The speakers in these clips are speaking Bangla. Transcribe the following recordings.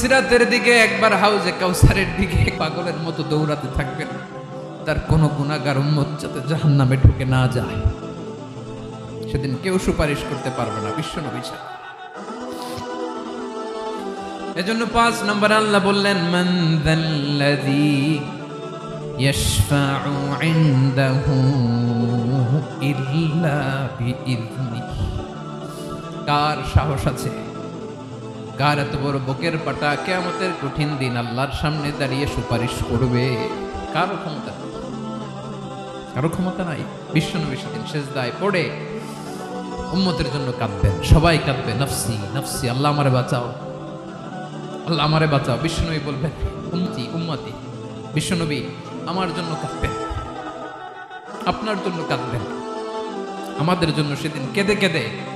সিরাতের দিকে একবার হাউজে কাউসারের দিকে পাগলের মতো দৌড়াতে থাকবেন। তার কোনো গুণাগার উম্মত যাতে জাহান নামে ঢুকে না যায়। সেদিন কেউ সুপারিশ করতে পারবে না, বিশ্ব নবী এজন্য পাঁচ নম্বর আল্লাহ বললেন, মান দাল্লাযী ইয়াশফাউ ইনদাহু ইল্লা বিইذনিহি কার সাহস আছে? কার এত বড় বুকের পাটা কেয়ামতের কঠিন দিন আল্লাহর সামনে দাঁড়িয়ে সুপারিশ করবে। কারও ক্ষমতা। কারও ক্ষমতা নাই। বিশ্বনবী সেদিন শেষ দায় পড়ে উম্মতের জন্য কাঁদবেন। সবাই কাঁদবে, নফসি নফসি, আল্লাহ আমারে বাঁচাও। আল্লাহ আমারে বাঁচাও। বিশ্বনবী বলবেন, উম্মতি উম্মতি, বিশ্বনবী আমার জন্য কাঁদবেন। আপনার জন্য কাঁদবেন। আমাদের জন্য সেদিন কেঁদে কেঁদে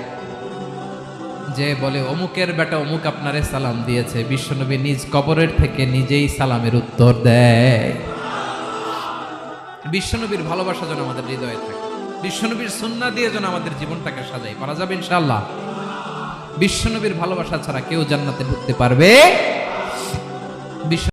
যে বলে, অমুকের বেটা অমুক আপনারে সালাম দিয়েছে। বিশ্বনবী নিজ কবরের থেকে নিজেই সালামের উত্তর দেয়। বিশ্বনবীর ভালোবাসা যেন আমাদের হৃদয়ে থাকে। বিশ্বনবীর সুন্না দিয়ে যেন আমাদের জীবনটাকে সাজাই পারা যাবে ইনশাল্লাহ বিশ্বনবীর ভালোবাসা ছাড়া কেউ জান্নাতে ঢুকতে পারবে? বিশ্ব